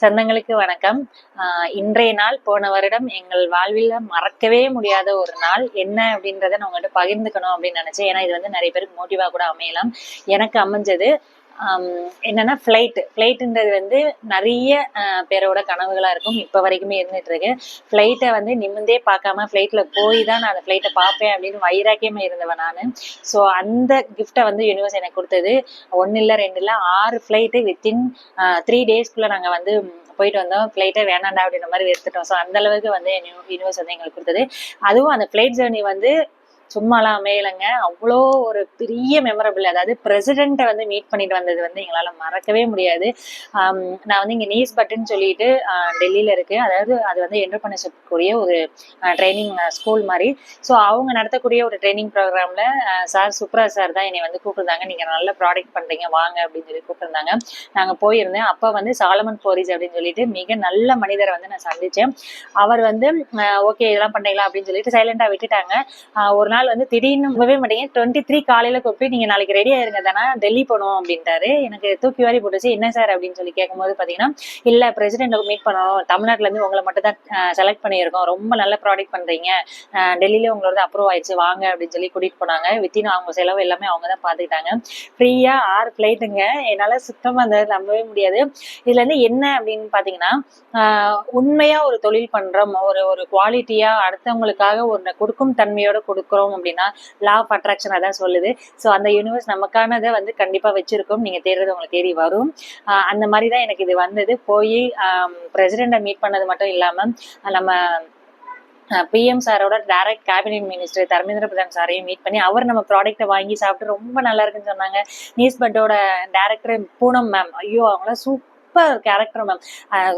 சொந்தங்களுக்கு வணக்கம். ஆஹ் இன்றைய நாள் போன வருடம் எங்கள் வாழ்வில் மறக்கவே முடியாத ஒரு நாள். என்ன அப்படின்றத நான் உங்கள்கிட்ட பகிர்ந்துக்கணும் அப்படின்னு நினைச்சேன். ஏன்னா இது வந்து நிறைய பேருக்கு மோட்டிவா கூட அமையலாம். எனக்கு அமைஞ்சது என்னன்னா ஃப்ளைட்டு ஃப்ளைட்டுன்றது வந்து நிறைய பேரோட கனவுகளாக இருக்கும். இப்போ வரைக்குமே இருந்துட்டு இருக்கு. ஃப்ளைட்டை வந்து நிமிந்தே பார்க்காம ஃப்ளைட்டில் போய் தான் நான் அந்த ஃப்ளைட்டை பார்ப்பேன் அப்படின்னு வைராக்கியமாக இருந்தவன் நான். ஸோ அந்த கிஃப்ட்டை வந்து யூனிவர்ஸ் எனக்கு கொடுத்தது. ஒன்று இல்லை ரெண்டு இல்லை ஆறு ஃப்ளைட்டு வித்தின் த்ரீ டேஸ்க்குள்ளே நாங்கள் வந்து போயிட்டு வந்தோம். ஃப்ளைட்டே வேணாண்டா அப்படின்ற மாதிரி எடுத்துட்டோம் ஸோ அந்த அளவுக்கு வந்து யூனிவர்ஸ் வந்து எங்களுக்கு கொடுத்தது. அதுவும் அந்த ஃப்ளைட் ஜேர்னி வந்து சும்மாலாம் அமையலைங்க. அவ்வளோ ஒரு பெரிய மெமரபிள் அதாவது பிரசிடெண்ட்டை வந்து மீட் பண்ணிட்டு வந்தது வந்து எங்களால் மறக்கவே முடியாது. நான் வந்து இங்கே நீஸ் பட்டுன்னு சொல்லிட்டு டெல்லியில் இருக்கேன். அதாவது அது வந்து என்டர்பிரினர்ஷிப்க்குரிய ஒரு ட்ரைனிங் ஸ்கூல் மாதிரி. ஸோ அவங்க நடத்தக்கூடிய ஒரு ட்ரைனிங் ப்ரோக்ராமில் சார் சுப்ரா சார் தான் என்னை வந்து கூப்பிட்ருந்தாங்க நீங்கள் நல்ல ப்ராடக்ட் பண்ணுறீங்க வாங்க அப்படின்னு சொல்லி கூப்பிட்ருந்தாங்க நாங்கள் போயிருந்தேன். அப்போ வந்து சாலமன் போரிஸ் அப்படின்னு சொல்லிட்டு மிக நல்ல மனிதரை வந்து நான் சந்தித்தேன் அவர் வந்து ஓகே இதெல்லாம் பண்ணுறீங்களா அப்படின்னு சொல்லிட்டு சைலண்டாக விட்டுட்டாங்க. ஒரு நாள் நாள் வந்து திடீர்னு போவே மாட்டீங்க. டுவெண்ட்டி த்ரீ காலையில் கூப்பிட்டு நீங்கள் நாளைக்கு ரெடி ஆயிருங்க தானே டெல்லி போனோம் அப்படின்ட்டாரு. எனக்கு தூக்கி வாரி போட்டுச்சு. என்ன சார் அப்படின்னு சொல்லி கேட்கும்போது பார்த்தீங்கன்னா இல்லை பிரசிடென்ட் மீட் பண்ணணும் தமிழ்நாட்டிலேருந்து உங்களை மட்டும் தான் செலக்ட் பண்ணியிருக்கோம். ரொம்ப நல்ல ப்ராடக்ட் பண்ணுறீங்க டெல்லியில உங்களோட அப்ரூவ் ஆயிடுச்சு. வாங்க அப்படின்னு சொல்லி கூட்டிகிட்டு போனாங்க. வித்தின் அவங்க செலவு எல்லாமே அவங்க தான் பார்த்துக்கிட்டாங்க ஃப்ரீயாக ஆறு பிளைட்டுங்க என்னால் சுத்தமா அந்த நம்பவே முடியாது. இதுல இருந்து என்ன அப்படின்னு பார்த்தீங்கன்னா உண்மையா ஒரு தொழில் பண்றோம். ஒரு ஒரு குவாலிட்டியா அடுத்தவங்களுக்காக ஒன்று கொடுக்கும் தன்மையோட கொடுக்குறோம். அப்படின்னா லா ஆஃப் அட்ராக்ஷன் அதான் சொல்லுது. ஸோ அந்த யூனிவர்ஸ் நமக்கானதை வந்து கண்டிப்பா வச்சிருக்கோம். நீங்க தேடுறது உங்களுக்கு தேடி வரும். அந்த மாதிரி தான் எனக்கு இது வந்தது. போய் பிரசிடெண்ட்டை மீட் பண்ணது மட்டும் இல்லாம நம்ம பிஎம் சாரோட direct cabinet minister Dharmendra Pradhan சாரையும் meet பண்ணி அவர் நம்ம ப்ராடக்ட்டை வாங்கி சாப்பிட்டு ரொம்ப நல்லா இருக்குன்னு சொன்னாங்க. நியூஸ் பட்டோட டேரக்டர் பூனம் மேம் ஐயோ அவங்களாம் super character ma'am.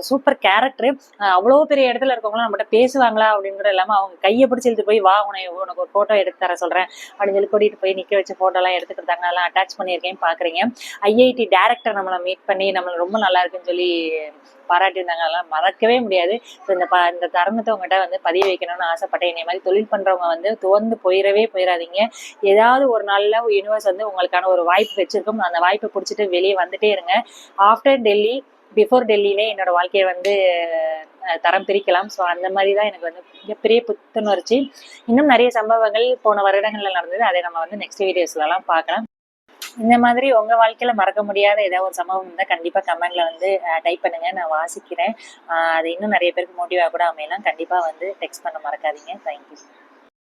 Super character அவ்வளோ பெரிய இடத்துல இருக்கவங்களாம் நம்மகிட்ட பேசுவாங்களா அப்படின்னு கூட இல்லாமல் அவங்க கையை பிடிச்சி இழுத்து போய் வா உன உனக்கு ஒரு ஃபோட்டோ எடுத்து தர சொல்கிறேன் அப்படின்னு சொல்லி கூட்டிகிட்டு போய் நிற்க வச்சு ஃபோட்டோலாம் எடுத்துக்கிட்டாங்க அதெல்லாம் அட்டாச் பண்ணியிருக்கேன் பார்க்குறீங்க ஐஐடி டேரக்டர் நம்மளை மீட் பண்ணி நம்மளை ரொம்ப நல்லா இருக்குன்னு சொல்லி பாராட்டியிருந்தாங்க. அதெல்லாம் மறக்கவே முடியாது. ஸோ இந்த ப இந்த தருணத்தை உங்கள்கிட்ட வந்து பதிய வைக்கணும்னு ஆசைப்பட்டேன். இதே மாதிரி தொழில் பண்ணுறவங்க வந்து துவந்து போயிடவே போயிடாதீங்க ஏதாவது ஒரு நாளில் யூனிவர்ஸ் வந்து உங்களுக்கான ஒரு வாய்ப்பு வச்சுருக்கோம். அந்த வாய்ப்பை பிடிச்சிட்டு வெளியே வந்துட்டே இருங்க. ஆஃப்டர் டெல்லி பிஃபோர் டெல்லியிலே என்னோட வாழ்க்கையை வந்து தரம் பிரிக்கலாம். ஸோ அந்த மாதிரி தான் எனக்கு வந்து மிகப்பெரிய புத்துணர்ச்சி. இன்னும் நிறைய சம்பவங்கள் போன வருடங்களில் நடந்தது. அதை நம்ம வந்து நெக்ஸ்ட் வீடியோஸ்லலாம் பார்க்கலாம். இந்த மாதிரி உங்க வாழ்க்கையில மறக்க முடியாத ஏதாவது ஒரு சம்பவம் இருந்தால் கண்டிப்பா கமெண்ட்ல வந்து டைப் பண்ணுங்க. நான் வாசிக்கிறேன். அது இன்னும் நிறைய பேருக்கு மோட்டிவாக கூட அமையலாம். கண்டிப்பா வந்து டெக்ஸ்ட் பண்ண மறக்காதீங்க. தேங்க்யூ